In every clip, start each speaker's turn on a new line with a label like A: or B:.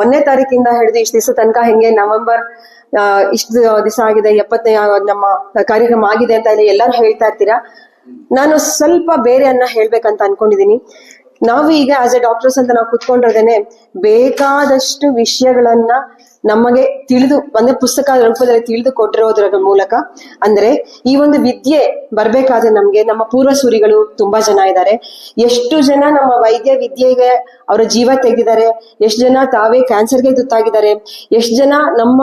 A: ಒಂದನೇ ತಾರೀಕಿಂದ ಹಿಡಿದು ಇಷ್ಟು ದಿವಸ ತನಕ ಹೆಂಗೆ ನವೆಂಬರ್ ಇಷ್ಟು ದಿವಸ ಆಗಿದೆ, ಎಪ್ಪತ್ತನೇ ನಮ್ಮ ಕಾರ್ಯಕ್ರಮ ಆಗಿದೆ ಅಂತ ಹೇಳಿ ಎಲ್ಲರೂ ಹೇಳ್ತಾ ಇರ್ತೀರಾ? ನಾನು ಸ್ವಲ್ಪ ಬೇರೆ ಅನ್ನ ಹೇಳ್ಬೇಕಂತ ಅನ್ಕೊಂಡಿದೀನಿ. ನಾವು ಈಗ ಆಸ್ ಎ ಡಾಕ್ಟರ್ಸ್ ಅಂತ ನಾವು ಕುತ್ಕೊಂಡಿರೋದೇನೆ ಬೇಕಾದಷ್ಟು ವಿಷಯಗಳನ್ನ ನಮಗೆ ತಿಳಿದು, ಅಂದ್ರೆ ಪುಸ್ತಕ ರೂಪದಲ್ಲಿ ತಿಳಿದು ಕೊಟ್ಟಿರೋದ್ರ ಮೂಲಕ, ಅಂದ್ರೆ ಈ ಒಂದು ವಿದ್ಯೆ ಬರ್ಬೇಕಾದ್ರೆ ನಮ್ಗೆ, ನಮ್ಮ ಪೂರ್ವಸೂರಿಗಳು ತುಂಬಾ ಜನ ಇದ್ದಾರೆ. ಎಷ್ಟು ಜನ ನಮ್ಮ ವೈದ್ಯ ವಿದ್ಯೆಗೆ ಅವರ ಜೀವ ತೆಗೆದಿದ್ದಾರೆ, ಎಷ್ಟು ಜನ ತಾವೇ ಕ್ಯಾನ್ಸರ್ಗೆ ತುತ್ತಾಗಿದ್ದಾರೆ, ಎಷ್ಟು ಜನ ನಮ್ಮ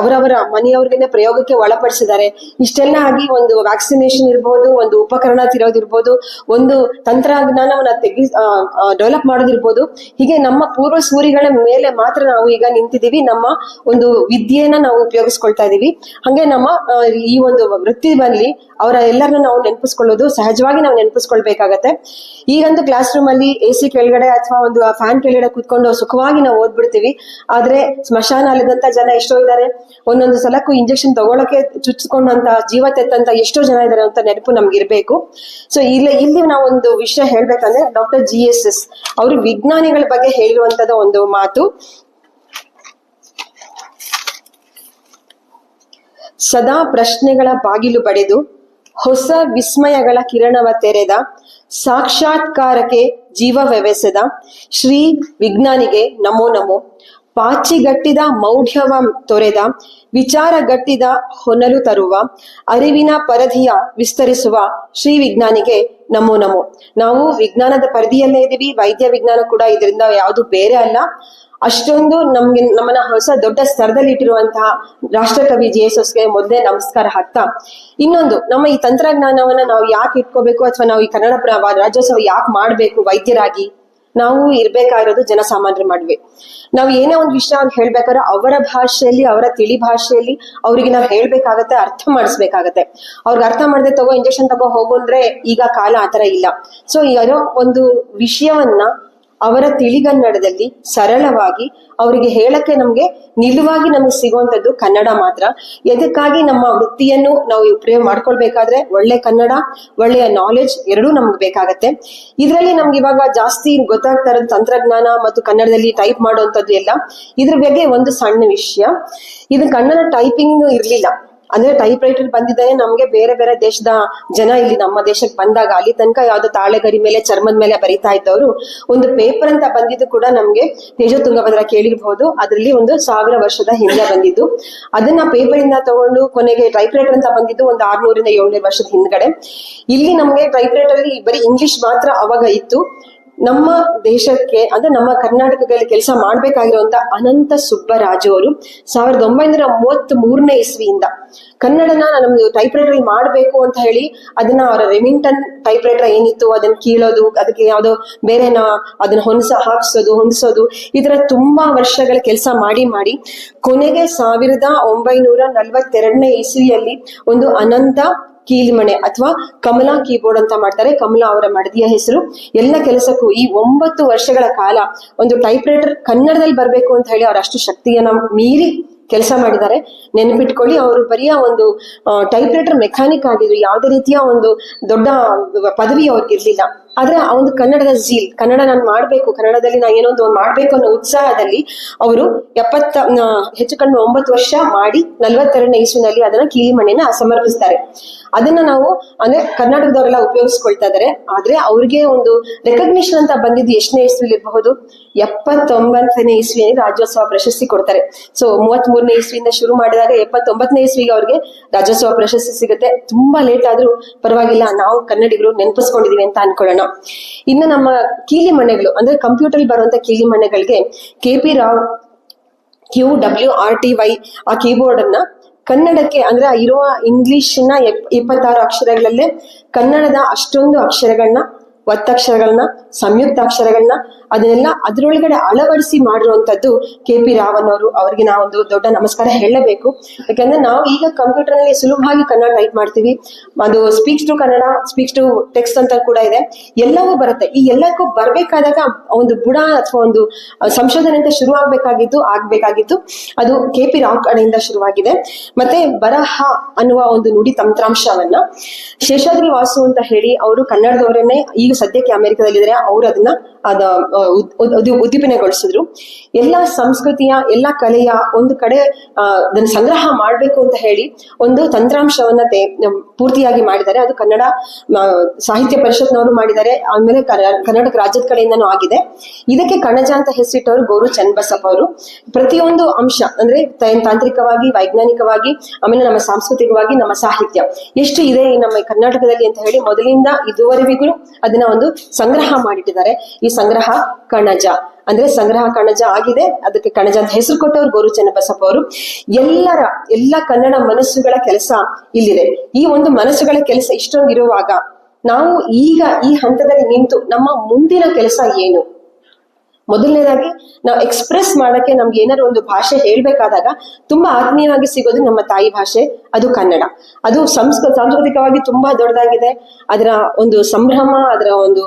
A: ಅವರವರ ಮನೆಯವ್ರಿಗೆ ಪ್ರಯೋಗಕ್ಕೆ ಒಳಪಡಿಸಿದ್ದಾರೆ. ಇಷ್ಟೆಲ್ಲ ಆಗಿ ಒಂದು ವ್ಯಾಕ್ಸಿನೇಷನ್ ಇರ್ಬೋದು, ಒಂದು ಉಪಕರಣ ತಿರೋದಿರ್ಬೋದು ಒಂದು ತಂತ್ರಜ್ಞಾನವನ್ನ ತೆಗಿ ಡೆವಲಪ್ ಮಾಡೋದಿರ್ಬೋದು. ಹೀಗೆ ನಮ್ಮ ಪೂರ್ವ ಸೂರಿಗಳ ಮೇಲೆ ಮಾತ್ರ ನಾವು ಈಗ ನಿಂತಿದ್ದೀವಿ. ನಮ್ಮ ಒಂದು ವಿದ್ಯೆಯನ್ನ ನಾವು ಉಪಯೋಗಿಸ್ಕೊಳ್ತಾ ಇದೀವಿ. ಹಂಗೆ ನಮ್ಮ ಈ ಒಂದು ವೃತ್ತಿ ಬಂದ್ಲಿ ಅವರ ಎಲ್ಲರನ್ನ ನಾವು ನೆನಪಿಸ್ಕೊಳ್ಳೋದು ಸಹಜವಾಗಿ ನಾವು ನೆನಪಿಸ್ಕೊಳ್ಬೇಕಾಗತ್ತೆ. ಈಗಂತೂ ಕ್ಲಾಸ್ ರೂಮ್ ಅಲ್ಲಿ ಎ ಸಿ ಕೆಳಗಡೆ ಅಥವಾ ಒಂದು ಫ್ಯಾನ್ ಕೆಳಗಡೆ ಕುತ್ಕೊಂಡು ಸುಖವಾಗಿ ನಾವು ಓದ್ಬಿಡ್ತೀವಿ. ಆದ್ರೆ ಸ್ಮಶಾನ ಅಲ್ಲಿದಂತ ಜನ ಎಷ್ಟೋ ಇದ್ದಾರೆ ಒಂದೊಂದು ಸಲಕ್ಕೂ ಇಂಜೆಕ್ಷನ್ ತಗೊಳಕ್ಕೆ ಚುಚ್ಕೊಂಡಂತ ಜೀವ ತೆತ್ತಂತ ಎಷ್ಟೋ ಜನ ಇದ್ದಾರೆ ಅಂತ ನೆನಪು ನಮ್ಗೆ ಇರಬೇಕು. ಸೊ ಇಲ್ಲಿ ಇಲ್ಲಿ ನಾವು ಒಂದು ವಿಷಯ ಹೇಳ್ಬೇಕಂದ್ರೆ ಡಾಕ್ಟರ್ ಜಿ ಎಸ್ ಎಸ್ ಅವರು ವಿಜ್ಞಾನಿಗಳ ಬಗ್ಗೆ ಹೇಳಿರುವಂತದ ಒಂದು ಮಾತು. ಸದಾ ಪ್ರಶ್ನೆಗಳ ಬಾಗಿಲು ಪಡೆದು ಹೊಸ ವಿಸ್ಮಯಗಳ ಕಿರಣವ ತೆರೆದ ಸಾಕ್ಷಾತ್ಕಾರಕ್ಕೆ ಜೀವವೆವೆಸೆದ ಶ್ರೀ ವಿಜ್ಞಾನಿಗೆ ನಮೋ ನಮೋ. ಪಾಚಿಗಟ್ಟಿದ ಮೌಢ್ಯವ ತೊರೆದ, ವಿಚಾರಗಟ್ಟಿದ ಹೊನಲು ತರುವ, ಅರಿವಿನ ಪರಧಿಯ ವಿಸ್ತರಿಸುವ ಶ್ರೀ ವಿಜ್ಞಾನಿಗೆ ನಮೋ ನಮೋ. ನಾವು ವಿಜ್ಞಾನದ ಪರಿಧಿಯಲ್ಲೇ ಇದೀವಿ ವೈದ್ಯ ವಿಜ್ಞಾನ ಕೂಡ ಇದರಿಂದ ಯಾವುದು ಬೇರೆ ಅಲ್ಲ. ಅಷ್ಟೊಂದು ನಮ್ಗೆ, ನಮ್ಮನ್ನ ಹೊಸ ದೊಡ್ಡ ಸ್ತರದಲ್ಲಿ ಇಟ್ಟಿರುವಂತಹ ರಾಷ್ಟ್ರಕವಿ ಜಿ ಎಸ್ ಎಸ್ಗೆ ಮೊದಲೇ ನಮಸ್ಕಾರ ಹಾಕ್ತಾ, ಇನ್ನೊಂದು, ನಮ್ಮ ಈ ತಂತ್ರಜ್ಞಾನವನ್ನ ನಾವು ಯಾಕೆ ಇಟ್ಕೋಬೇಕು ಅಥವಾ ನಾವು ಈ ಕನ್ನಡ ರಾಜ್ಯೋತ್ಸವ ಯಾಕೆ ಮಾಡ್ಬೇಕು ವೈದ್ಯರಾಗಿ? ನಾವು ಇರ್ಬೇಕಾಗಿರೋದು ಜನಸಾಮಾನ್ಯರ ಮಾಡುವೆ. ನಾವು ಏನೇ ಒಂದು ವಿಷಯ ಅಂತ ಹೇಳ್ಬೇಕಾದ್ರೆ ಅವರ ಭಾಷೆಯಲ್ಲಿ, ಅವರ ತಿಳಿ ಭಾಷೆಯಲ್ಲಿ ಅವರಿಗೆ ನಾವು ಹೇಳ್ಬೇಕಾಗತ್ತೆ, ಅರ್ಥ ಮಾಡಿಸ್ಬೇಕಾಗತ್ತೆ. ಅವ್ರಿಗೆ ಅರ್ಥ ಮಾಡದೆ ತಗೋ ಇಂಜೆಕ್ಷನ್ ತಗೋ ಹೋಗು ಅಂದ್ರೆ ಈಗ ಕಾಲ ಆತರ ಇಲ್ಲ. ಸೊ ಯಾರೋ ಒಂದು ವಿಷಯವನ್ನ ಅವರ ತಿಳಿಗನ್ನಡದಲ್ಲಿ ಸರಳವಾಗಿ ಅವರಿಗೆ ಹೇಳಕ್ಕೆ ನಮ್ಗೆ ನಿಲುವಾಗಿ ನಮಗೆ ಸಿಗುವಂತದ್ದು ಕನ್ನಡ ಮಾತ್ರ. ಎದಕ್ಕಾಗಿ ನಮ್ಮ ವೃತ್ತಿಯನ್ನು ನಾವು ಉಪಯೋಗ ಮಾಡ್ಕೊಳ್ಬೇಕಾದ್ರೆ ಒಳ್ಳೆ ಕನ್ನಡ, ಒಳ್ಳೆಯ ನಾಲೆಜ್ ಎರಡೂ ನಮ್ಗೆ ಬೇಕಾಗತ್ತೆ. ಇದರಲ್ಲಿ ನಮ್ಗೆ ಇವಾಗ ಜಾಸ್ತಿ ಗೊತ್ತಾಗ್ತಾ ಇರೋದು ತಂತ್ರಜ್ಞಾನ ಮತ್ತು ಕನ್ನಡದಲ್ಲಿ ಟೈಪ್ ಮಾಡುವಂತದ್ದು ಎಲ್ಲ. ಇದ್ರ ಬಗ್ಗೆ ಒಂದು ಸಣ್ಣ ವಿಷಯ. ಇದು ಕನ್ನಡ ಟೈಪಿಂಗ್ ಇರ್ಲಿಲ್ಲ. ಅಂದ್ರೆ ಟೈಪ್ ರೈಟರ್ ಬಂದಿದ್ದಾನೆ ನಮ್ಗೆ ಬೇರೆ ಬೇರೆ ದೇಶದ ಜನ ಇಲ್ಲಿ ನಮ್ಮ ದೇಶಕ್ಕೆ ಬಂದಾಗ ಅಲ್ಲಿ ತನಕ ಯಾವ್ದು ತಾಳೆಗರಿ ಮೇಲೆ, ಚರ್ಮದ ಮೇಲೆ ಬರಿತಾ ಇದ್ದವರು. ಒಂದು ಪೇಪರ್ ಅಂತ ಬಂದಿದ್ದು ಕೂಡ ನಮ್ಗೆ ತೇಜ ತುಂಗಭದ್ರ ಕೇಳಿರ್ಬಹುದು ಅದರಲ್ಲಿ ಒಂದು ಸಾವಿರ ವರ್ಷದ ಹಿಂದೆ ಬಂದಿದ್ದು. ಅದನ್ನ ಪೇಪರ್ ಇಂದ ತಗೊಂಡು ಕೊನೆಗೆ ಟೈಪ್ ರೈಟರ್ ಅಂತ ಬಂದಿದ್ದು ಒಂದು ಆರ್ನೂರಿಂದ ಏಳ್ನೂರು ವರ್ಷದ ಹಿಂದ್ಗಡೆ. ಇಲ್ಲಿ ನಮ್ಗೆ ಟೈಪ್ ರೈಟರ್ ಅಲ್ಲಿ ಬರೀ ಇಂಗ್ಲಿಷ್ ಮಾತ್ರ ಅವಾಗ ಇತ್ತು. ನಮ್ಮ ದೇಶಕ್ಕೆ, ಅಂದ್ರೆ ನಮ್ಮ ಕರ್ನಾಟಕದಲ್ಲಿ ಕೆಲಸ ಮಾಡ್ಬೇಕಾಗಿರುವಂತ ಅನಂತ ಸುಬ್ಬರಾಜು ಅವರು ಸಾವಿರದ ಒಂಬೈನೂರ ಮೂವತ್ತ್ ಮೂರನೇ ಇಸ್ವಿಯಿಂದ ಕನ್ನಡನ ನಮ್ದು ಟೈಪ್ ರೈಟರ್ ಮಾಡಬೇಕು ಅಂತ ಹೇಳಿ ಅದನ್ನ ಅವರ ರೆಮಿಂಟನ್ ಟೈಪ್ ರೈಟರ್ ಏನಿತ್ತು ಅದನ್ನ ಕೀಳೋದು, ಅದಕ್ಕೆ ಯಾವುದೋ ಬೇರೆನ ಅದನ್ನ ಹೊಂದಿಸ, ಹಾಕ್ಸೋದು, ಹೊಂದಿಸೋದು, ಈ ತರ ತುಂಬಾ ವರ್ಷಗಳ ಕೆಲಸ ಮಾಡಿ ಮಾಡಿ ಕೊನೆಗೆ ಸಾವಿರದ ಒಂಬೈನೂರ ನಲವತ್ತೆರಡನೇ ಇಸ್ವಿಯಲ್ಲಿ ಒಂದು ಅನಂತ ಕೀಲಿಮಣೆ ಅಥವಾ ಕಮಲಾ ಕೀಬೋರ್ಡ್ ಅಂತ ಮಾಡ್ತಾರೆ. ಕಮಲಾ ಅವರ ಮಡದಿಯ ಹೆಸರು. ಎಲ್ಲ ಕೆಲಸಕ್ಕೂ ಈ ಒಂಬತ್ತು ವರ್ಷಗಳ ಕಾಲ ಒಂದು ಟೈಪ್ ರೈಟರ್ ಕನ್ನಡದಲ್ಲಿ ಬರಬೇಕು ಅಂತ ಹೇಳಿ ಅವರ ಅಷ್ಟು ಶಕ್ತಿಯನ್ನ ಮೀರಿ ಕೆಲಸ ಮಾಡಿದ್ದಾರೆ. ನೆನಪಿಟ್ಕೊಳ್ಳಿ, ಅವರು ಬರೀ ಒಂದು ಟೈಪ್ ರೈಟರ್ ಮೆಕ್ಯಾನಿಕ್ ಆಗಿದ್ರು. ಯಾವುದೇ ರೀತಿಯ ಒಂದು ದೊಡ್ಡ ಪದವಿ ಅವ್ರಿಗೆ ಇರ್ಲಿಲ್ಲ. ಆದ್ರೆ ಆ ಒಂದು ಕನ್ನಡದ ಜೀಲ್ ಕನ್ನಡ ನಾನು ಮಾಡ್ಬೇಕು, ಕನ್ನಡದಲ್ಲಿ ನಾನು ಏನೋ ಒಂದು ಮಾಡ್ಬೇಕು ಅನ್ನೋ ಉತ್ಸಾಹದಲ್ಲಿ ಅವರು ಎಪ್ಪತ್ತ ಹೆಚ್ಚು ಕಡಿಮೆ ಒಂಬತ್ತು ವರ್ಷ ಮಾಡಿ ನಲವತ್ತೆರಡನೇ ಇಸ್ವಿನಲ್ಲಿ ಅದನ್ನ ಕೀಲಿಮಣ್ಣೆನ ಸಮರ್ಪಿಸ್ತಾರೆ. ಅದನ್ನ ನಾವು ಅಂದ್ರೆ ಕರ್ನಾಟಕದವರೆಲ್ಲ ಉಪಯೋಗಿಸ್ಕೊಳ್ತಾ ಇದಾರೆ. ಆದ್ರೆ ಅವ್ರಿಗೆ ಒಂದು ರೆಕಗ್ನಿಷನ್ ಅಂತ ಬಂದಿದ್ದು ಎಷ್ಟನೇ ಇಸ್ವಿಲಿ ಇರಬಹುದು? ಎಪ್ಪತ್ತೊಂಬತ್ತನೇ ಇಸ್ವಿಯಲ್ಲಿ ರಾಜ್ಯೋತ್ಸವ ಪ್ರಶಸ್ತಿ ಕೊಡ್ತಾರೆ. ಸೊ ಮೂವತ್ತ್ ಮೂರನೇ ಇಸ್ವಿಯಿಂದ ಶುರು ಮಾಡಿದಾಗ ಎಪ್ಪತ್ತೊಂಬತ್ತನೇ ಇಸ್ವಿಗೆ ಅವ್ರಿಗೆ ರಾಜ್ಯೋತ್ಸವ ಪ್ರಶಸ್ತಿ ಸಿಗುತ್ತೆ. ತುಂಬಾ ಲೇಟ್ ಆದ್ರೂ ಪರವಾಗಿಲ್ಲ, ನಾವು ಕನ್ನಡಿಗರು ನೆನಪಿಸ್ಕೊಂಡಿದೀವಿ ಅಂತ ಅನ್ಕೊಳ್ಳೋಣ. ಇನ್ನು ನಮ್ಮ ಕೀಲಿ ಮನೆಗಳು ಅಂದ್ರೆ ಕಂಪ್ಯೂಟರ್ ಬರುವಂತ ಕೀಲಿ ಮನೆಗಳಿಗೆ K P Rao Q W R T Y ಆ ಕೀಬೋರ್ಡ್ ಅನ್ನ ಕನ್ನಡಕ್ಕೆ ಅಂದ್ರೆ ಇರುವ ಇಂಗ್ಲಿಷ್ನ ಎಪ್- ಇಪ್ಪತ್ತಾರು ಅಕ್ಷರಗಳಲ್ಲೇ ಕನ್ನಡದ ಅಷ್ಟೊಂದು ಅಕ್ಷರಗಳನ್ನ ಒತ್ತಕ್ಷರಗಳನ್ನ, ಸಂಯುಕ್ತಾಕ್ಷರಗಳನ್ನ ಅದನ್ನೆಲ್ಲ ಅದರೊಳಗಡೆ ಅಳವಡಿಸಿ ಮಾಡಿರುವಂತದ್ದು ಕೆ ಪಿ ರಾವನ್ ಅವರು ಅವರಿಗೆ ನಾವೊಂದು ದೊಡ್ಡ ನಮಸ್ಕಾರ ಹೇಳಬೇಕು. ಯಾಕಂದ್ರೆ ನಾವು ಈಗ ಕಂಪ್ಯೂಟರ್ನಲ್ಲಿ ಸುಲಭವಾಗಿ ಕನ್ನಡ ಟೈಪ್ ಮಾಡ್ತೀವಿ. ಅದು speech to Kannada speech to text ಅಂತ ಕೂಡ ಇದೆ. ಎಲ್ಲವೂ ಬರುತ್ತೆ. ಈ ಎಲ್ಲಕ್ಕೂ ಬರಬೇಕಾದಾಗ ಒಂದು ಬುಡ ಅಥವಾ ಒಂದು ಸಂಶೋಧನೆ ಅಂತ ಶುರು ಆಗ್ಬೇಕಾಗಿದ್ದು ಆಗ್ಬೇಕಾಗಿತ್ತು ಅದು ಕೆ ಪಿ ರಾವ್ ಕಡೆಯಿಂದ ಶುರುವಾಗಿದೆ. ಮತ್ತೆ ಬರಹ ಅನ್ನುವ ಒಂದು ನುಡಿ ತಂತ್ರಾಂಶವನ್ನ ಶೇಷಾದ್ರಿ ವಾಸು ಅಂತ ಹೇಳಿ ಅವರು ಕನ್ನಡದವರನ್ನೇ ಈಗ ಈಗಲೂ ಸದ್ಯಕ್ಕೆ ಅಮೆರಿಕದಲ್ಲಿದ್ದಾರೆ ಅವರು ಅದನ್ನ, ಅದ ಉದ್ದೀಪನೆಗೊಳಿಸಿದ್ರು. ಎಲ್ಲ ಸಂಸ್ಕೃತಿಯ, ಎಲ್ಲ ಕಲೆಯ ಒಂದು ಕಡೆ ಅದನ್ನು ಸಂಗ್ರಹ ಮಾಡಬೇಕು ಅಂತ ಹೇಳಿ ಒಂದು ತಂತ್ರಾಂಶವನ್ನ ಪೂರ್ತಿಯಾಗಿ ಮಾಡಿದ್ದಾರೆ. ಅದು ಕನ್ನಡ ಸಾಹಿತ್ಯ ಪರಿಷತ್ನವರು ಮಾಡಿದ್ದಾರೆ. ಆಮೇಲೆ ಕರ್ನಾಟಕ ರಾಜ್ಯದ ಕಡೆಯಿಂದನೂ ಆಗಿದೆ. ಇದಕ್ಕೆ ಕಣಜ ಅಂತ ಹೆಸರಿಟ್ಟವರು ಗೌರು ಚನ್ನಬಸಪ್ಪ ಅವರು. ಪ್ರತಿಯೊಂದು ಅಂಶ, ಅಂದ್ರೆ ತಾಂತ್ರಿಕವಾಗಿ, ವೈಜ್ಞಾನಿಕವಾಗಿ, ಆಮೇಲೆ ನಮ್ಮ ಸಾಂಸ್ಕೃತಿಕವಾಗಿ, ನಮ್ಮ ಸಾಹಿತ್ಯ. ಎಷ್ಟು ಇದೆ ನಮ್ಮ ಕರ್ನಾಟಕದಲ್ಲಿ ಅಂತ ಹೇಳಿ ಮೊದಲಿಂದ ಇದುವರೆಗೂ ಅದನ್ನ ಒಂದು ಸಂಗ್ರಹ ಮಾಡಿಟ್ಟಿದ್ದಾರೆ. ಈ ಸಂಗ್ರಹ ಕಣಜ. ಅಂದ್ರೆ ಸಂಗ್ರಹ ಕಣಜ ಆಗಿದೆ. ಅದಕ್ಕೆ ಕಣಜ ಅಂತ ಹೆಸರು ಕೊಟ್ಟವರು ಗೋರು ಚನ್ನಬಸಪ್ಪ ಅವರು. ಎಲ್ಲರ, ಎಲ್ಲ ಕನ್ನಡ ಮನಸ್ಸುಗಳ ಕೆಲಸ ಇಲ್ಲಿದೆ. ಈ ಒಂದು ಮನಸ್ಸುಗಳ ಕೆಲಸ ಇಷ್ಟೊಂದಿರುವಾಗ ನಾವು ಈಗ ಈ ಹಂತದಲ್ಲಿ ನಿಂತು ನಮ್ಮ ಮುಂದಿನ ಕೆಲಸ ಏನು? ಮೊದಲನೇದಾಗಿ ನಾವು ಎಕ್ಸ್ಪ್ರೆಸ್ ಮಾಡಕ್ಕೆ ನಮ್ಗೆ ಏನಾದ್ರು ಒಂದು ಭಾಷೆ ಹೇಳ್ಬೇಕಾದಾಗ ತುಂಬಾ ಆತ್ಮೀಯವಾಗಿ ಸಿಗೋದು ನಮ್ಮ ತಾಯಿ ಭಾಷೆ, ಅದು ಕನ್ನಡ. ಅದು ಸಂಸ್ಕೃ ಸಾಂಸ್ಕೃತಿಕವಾಗಿ ತುಂಬಾ ದೊಡ್ಡದಾಗಿದೆ. ಅದರ ಒಂದು ಸಂಭ್ರಮ, ಅದರ ಒಂದು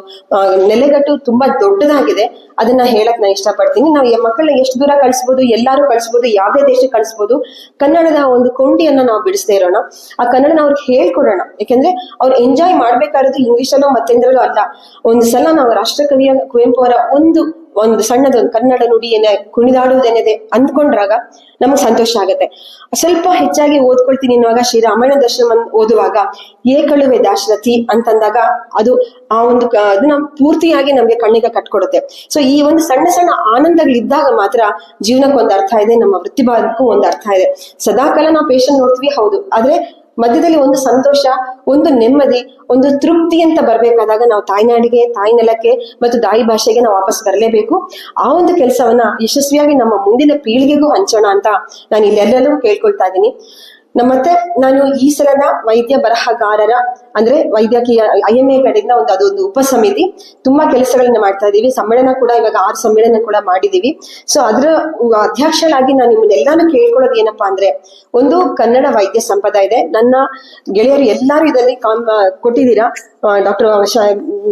A: ನೆಲೆಗಟ್ಟು ತುಂಬಾ ದೊಡ್ಡದಾಗಿದೆ. ಅದನ್ನ ಹೇಳಕ್ ನಾನು ಇಷ್ಟಪಡ್ತೀನಿ. ನಾವು ಈ ಮಕ್ಕಳನ್ನ ಎಷ್ಟು ದೂರ ಕಳಿಸ್ಬೋದು, ಎಲ್ಲಾರು ಕಳಿಸ್ಬೋದು, ಯಾವುದೇ ದೇಶಕ್ಕೆ ಕಳಿಸ್ಬೋದು, ಕನ್ನಡದ ಒಂದು ಕೊಂಡಿಯನ್ನ ನಾವು ಬಿಡಿಸ್ತಾ ಇರೋಣ. ಆ ಕನ್ನಡನ ಅವ್ರಿಗೆ ಹೇಳ್ಕೊಡೋಣ. ಯಾಕೆಂದ್ರೆ ಅವ್ರು ಎಂಜಾಯ್ ಮಾಡ್ಬೇಕಾಗಿರೋದು ಇಂಗ್ಲಿಷಲ್ಲೋ ಮತ್ತೆಂದ್ರಲ್ಲೂ ಅಲ್ಲ. ಒಂದು ಸಲ ನಾವು ರಾಷ್ಟ್ರಕವಿಯ ಕುವೆಂಪು ಅವರ ಒಂದು ಒಂದು ಸಣ್ಣದೊಂದು ಕನ್ನಡ ನುಡಿ ಏನೇ ಕುಣಿದಾಡುವುದೇನಿದೆ ಅಂದ್ಕೊಂಡ್ರಾಗ ನಮಗ್ ಸಂತೋಷ ಆಗುತ್ತೆ. ಸ್ವಲ್ಪ ಹೆಚ್ಚಾಗಿ ಓದ್ಕೊಳ್ತೀನಿ ಅನ್ನುವಾಗ ಶ್ರೀರಾಮಾಯಣ ದರ್ಶನ ಓದುವಾಗ ಏಕಳುವೆ ದಾಶರಥಿ ಅಂತಂದಾಗ ಅದು ಆ ಒಂದು ಅದನ್ನ ಪೂರ್ತಿಯಾಗಿ ನಮ್ಗೆ ಕಣ್ಣಿಗೆ ಕಟ್ಕೊಡುತ್ತೆ. ಸೊ ಈ ಒಂದು ಸಣ್ಣ ಸಣ್ಣ ಆನಂದಗಳಿದ್ದಾಗ ಮಾತ್ರ ಜೀವನಕ್ಕೆ ಒಂದು ಅರ್ಥ ಇದೆ, ನಮ್ಮ ವೃತ್ತಿಭಾಗಕ್ಕೂ ಒಂದು ಅರ್ಥ ಇದೆ. ಸದಾಕಾಲ ನಾವು ಪೇಷಂಟ್ ನೋಡ್ತೀವಿ, ಹೌದು. ಆದ್ರೆ ಮಧ್ಯದಲ್ಲಿ ಒಂದು ಸಂತೋಷ, ಒಂದು ನೆಮ್ಮದಿ, ಒಂದು ತೃಪ್ತಿ ಅಂತ ಬರಬೇಕಾದಾಗ ನಾವು ತಾಯ್ನಾಡಿಗೆ, ತಾಯಿ ನೆಲಕ್ಕೆ ಮತ್ತು ತಾಯಿ ಭಾಷೆಗೆ ನಾವು ವಾಪಸ್ ಬರಲೇಬೇಕು. ಆ ಒಂದು ಕೆಲಸವನ್ನ ಯಶಸ್ವಿಯಾಗಿ ನಮ್ಮ ಮುಂದಿನ ಪೀಳಿಗೆಗೂ ಹಂಚೋಣ ಅಂತ ನಾನು ಇಲ್ಲೆಲ್ಲರೂ ಕೇಳ್ಕೊಳ್ತಾ ಇದ್ದೀನಿ. ನಮ್ಮ ಮತ್ತೆ ನಾನು ಈ ಸಲದ ವೈದ್ಯ ಬರಹಗಾರರ, ಅಂದ್ರೆ ವೈದ್ಯಕೀಯ ಐ ಎಂ ಎ ಕಡೆಯಿಂದ ಒಂದು ಅದೊಂದು ಉಪಸಮಿತಿ, ತುಂಬಾ ಕೆಲಸಗಳನ್ನ ಮಾಡ್ತಾ ಇದೀವಿ. ಸಮ್ಮೇಳನ ಕೂಡ ಇವಾಗ ಆರು ಸಮ್ಮೇಳನ ಕೂಡ ಮಾಡಿದೀವಿ. ಸೊ ಅದರ ಅಧ್ಯಕ್ಷರಾಗಿ ನಾನು ನಿಮ್ಮನ್ನೆಲ್ಲಾನು ಕೇಳ್ಕೊಳ್ಳೋದು ಏನಪ್ಪಾ ಅಂದ್ರೆ, ಒಂದು ಕನ್ನಡ ವೈದ್ಯ ಸಂಪದ ಇದೆ. ನನ್ನ ಗೆಳೆಯರು ಎಲ್ಲರೂ ಇದರಲ್ಲಿ ಕಾಮ್ ಕೊಟ್ಟಿದ್ದೀರಾ? ಡಾಕ್ಟರ್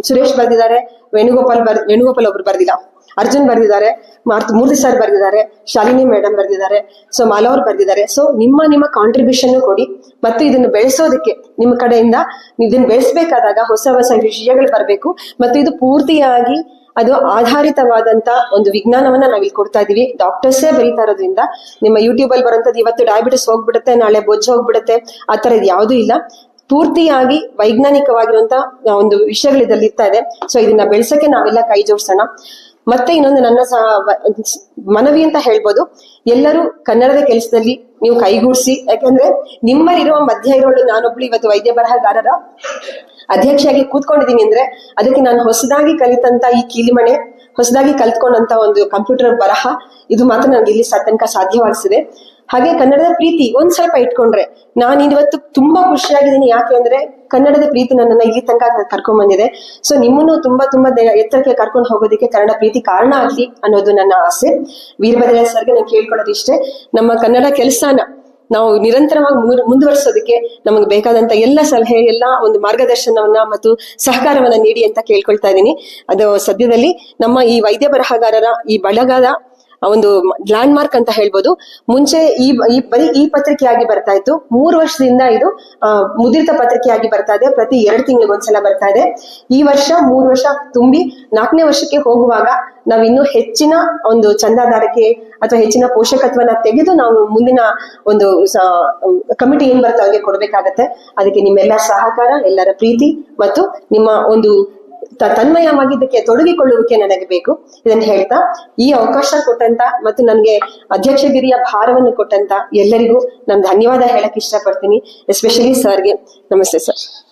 A: ಸುರೇಶ್ ಬರ್ದಿದ್ದಾರೆ, ವೇಣುಗೋಪಾಲ್ ಬರ್, ವೇಣುಗೋಪಾಲ್ ಒಬ್ರು ಬರ್ದಿಲ್ಲ, ಅರ್ಜುನ್ ಬರ್ದಿದ್ದಾರೆ. ಮಾರ್ತ್ ಮೂರ್ತಿ ಸರ್ ಬರೆದಿದ್ದಾರೆ, ಶಾಲಿನಿ ಮೇಡಮ್ ಬರೆದಿದ್ದಾರೆ, ಸೊ ಮಾಲಾ ಬರೆದಿದ್ದಾರೆ. ಸೊ ನಿಮ್ಮ ನಿಮ್ಮ ಕಾಂಟ್ರಿಬ್ಯೂಷನ್ ಕೊಡಿ. ಮತ್ತು ಇದನ್ನು ಬೆಳೆಸೋದಕ್ಕೆ ನಿಮ್ಮ ಕಡೆಯಿಂದ ಇದನ್ನ ಬೆಳೆಸಬೇಕಾದಾಗ ಹೊಸ ಹೊಸ ವಿಷಯಗಳು ಬರಬೇಕು. ಮತ್ತು ಇದು ಪೂರ್ತಿಯಾಗಿ ಅದು ಆಧಾರಿತವಾದಂತ ಒಂದು ವಿಜ್ಞಾನವನ್ನ ನಾವ್ ಇಲ್ಲಿ ಕೊಡ್ತಾ ಇದೀವಿ. ಡಾಕ್ಟರ್ಸೇ ಬರೀತಾ ಇರೋದ್ರಿಂದ ನಿಮ್ಮ ಯೂಟ್ಯೂಬ್ ಅಲ್ಲಿ ಬರೋಂಥದ್ದು ಇವತ್ತು ಡಯಾಬಿಟಿಸ್ ಹೋಗ್ಬಿಡುತ್ತೆ, ನಾಳೆ ಬೊಜ್ಜು ಹೋಗ್ಬಿಡುತ್ತೆ, ಆ ತರ ಯಾವುದೂ ಇಲ್ಲ. ಪೂರ್ತಿಯಾಗಿ ವೈಜ್ಞಾನಿಕವಾಗಿರುವಂತ ಒಂದು ವಿಷಯಗಳು ಇದ್ರಲ್ಲಿ ಇರ್ತಾ ಇದೆ. ಸೊ ಇದನ್ನ ಬೆಳೆಸಕ್ಕೆ ನಾವೆಲ್ಲ ಕೈ ಜೋಡಿಸೋಣ. ಮತ್ತೆ ಇನ್ನೊಂದು ನನ್ನ ಮನವಿ ಅಂತ ಹೇಳ್ಬೋದು. ಎಲ್ಲರೂ ಕನ್ನಡದ ಕೆಲಸದಲ್ಲಿ ನೀವು ಕೈಗೂಡಿಸಿ. ಯಾಕಂದ್ರೆ ನಿಮ್ಮಲ್ಲಿರುವ ಮಧ್ಯ ಇರೋಳು ನಾನೊಬ್ಳು ಇವತ್ತು ವೈದ್ಯ ಬರಹಗಾರರ ಅಧ್ಯಕ್ಷೆಯಾಗಿ ಕೂತ್ಕೊಂಡಿದ್ದೀನಿ ಅಂದ್ರೆ ಅದಕ್ಕೆ ನಾನು ಹೊಸದಾಗಿ ಕಲಿತಂತ ಈ ಕೀಲಿಮಣೆ, ಹೊಸದಾಗಿ ಕಲ್ತ್ಕೊಂಡಂತ ಒಂದು ಕಂಪ್ಯೂಟರ್ ಬರಹ, ಇದು ಮಾತ್ರ ನನಗೆ ಇಲ್ಲಿ ಸತನಕ ತನಕ ಸಾಧ್ಯವಾಗಿಸಿದೆ. ಹಾಗೆ ಕನ್ನಡದ ಪ್ರೀತಿ ಒಂದ್ ಸ್ವಲ್ಪ ಇಟ್ಕೊಂಡ್ರೆ, ನಾನು ಇವತ್ತು ತುಂಬಾ ಖುಷಿಯಾಗಿದ್ದೀನಿ. ಯಾಕೆ ಅಂದ್ರೆ ಕನ್ನಡದ ಪ್ರೀತಿ ನನ್ನನ್ನ ಇಲ್ಲಿ ತನಕ ಕರ್ಕೊಂಡ್ ಬಂದಿದೆ. ಸೊ ನಿಮ್ಮನ್ನು ತುಂಬಾ ತುಂಬಾ ಎತ್ತರಕ್ಕೆ ಕರ್ಕೊಂಡು ಹೋಗೋದಕ್ಕೆ ಕನ್ನಡ ಪ್ರೀತಿ ಕಾರಣ ಆಗ್ಲಿ ಅನ್ನೋದು ನನ್ನ ಆಸೆ. ವೀರಭದ್ರ ಸರ್ಗೆ ನಾನು ಕೇಳ್ಕೊಳ್ಳೋದು ಇಷ್ಟೇ. ನಮ್ಮ ಕನ್ನಡ ಕೆಲಸನ ನಾವು ನಿರಂತರವಾಗಿ ಮುಂದ್- ಮುಂದುವರಿಸೋದಕ್ಕೆ ನಮಗೆ ಬೇಕಾದಂತ ಎಲ್ಲ ಸಲಹೆ, ಎಲ್ಲ ಒಂದು ಮಾರ್ಗದರ್ಶನವನ್ನ ಮತ್ತು ಸಹಕಾರವನ್ನ ನೀಡಿ ಅಂತ ಕೇಳ್ಕೊಳ್ತಾ ಇದ್ದೀನಿ. ಅದು ಸದ್ಯದಲ್ಲಿ ನಮ್ಮ ಈ ವೈದ್ಯ ಬರಹಗಾರರ ಈ ಬಳಗದ ಒಂದು ಲ್ಯಾಂಡ್ ಮಾರ್ಕ್ ಅಂತ ಹೇಳ್ಬೋದು. ಮುಂಚೆ ಈ ಬರೀ ಈ ಪತ್ರಿಕೆಯಾಗಿ ಬರ್ತಾ ಇತ್ತು. ಮೂರು ವರ್ಷದಿಂದ ಇದು ಮುದ್ರಿತ ಪತ್ರಿಕೆಯಾಗಿ ಬರ್ತಾ ಇದೆ. ಪ್ರತಿ ಎರಡು ತಿಂಗಳಿಗೆ ಒಂದ್ಸಲ ಬರ್ತಾ ಇದೆ. ಈ ವರ್ಷ ಮೂರು ವರ್ಷ ತುಂಬಿ ನಾಲ್ಕನೇ ವರ್ಷಕ್ಕೆ ಹೋಗುವಾಗ ನಾವು ಇನ್ನೂ ಹೆಚ್ಚಿನ ಒಂದು ಚಂದಾದಾರಕ್ಕೆ ಅಥವಾ ಹೆಚ್ಚಿನ ಪೋಷಕತ್ವನ ತೆಗೆದು ನಾವು ಮುಂದಿನ ಒಂದು ಕಮಿಟಿ ಏನ್ ಬರ್ತಾ ಅವ್ರಿಗೆ ಕೊಡ್ಬೇಕಾಗತ್ತೆ. ಅದಕ್ಕೆ ನಿಮ್ಮೆಲ್ಲ ಸಹಕಾರ, ಎಲ್ಲರ ಪ್ರೀತಿ ಮತ್ತು ನಿಮ್ಮ ಒಂದು ತ- ತನ್ಮಯವಾಗಿ ಇದಕ್ಕೆ ತೊಡಗಿಕೊಳ್ಳುವಿಕೆ ನನಗೆ ಬೇಕು. ಇದನ್ನ ಹೇಳ್ತಾ, ಈ ಅವಕಾಶ ಕೊಟ್ಟಂತ ಮತ್ತು ನನಗೆ ಅಧ್ಯಕ್ಷಗಿರಿಯ ಭಾರವನ್ನು ಕೊಟ್ಟಂತ ಎಲ್ಲರಿಗೂ ನಾನು ಧನ್ಯವಾದ ಹೇಳಕ್ ಇಷ್ಟಪಡ್ತೀನಿ. ಎಸ್ಪೆಷಲಿ ಸರ್ಗೆ ನಮಸ್ತೆ ಸರ್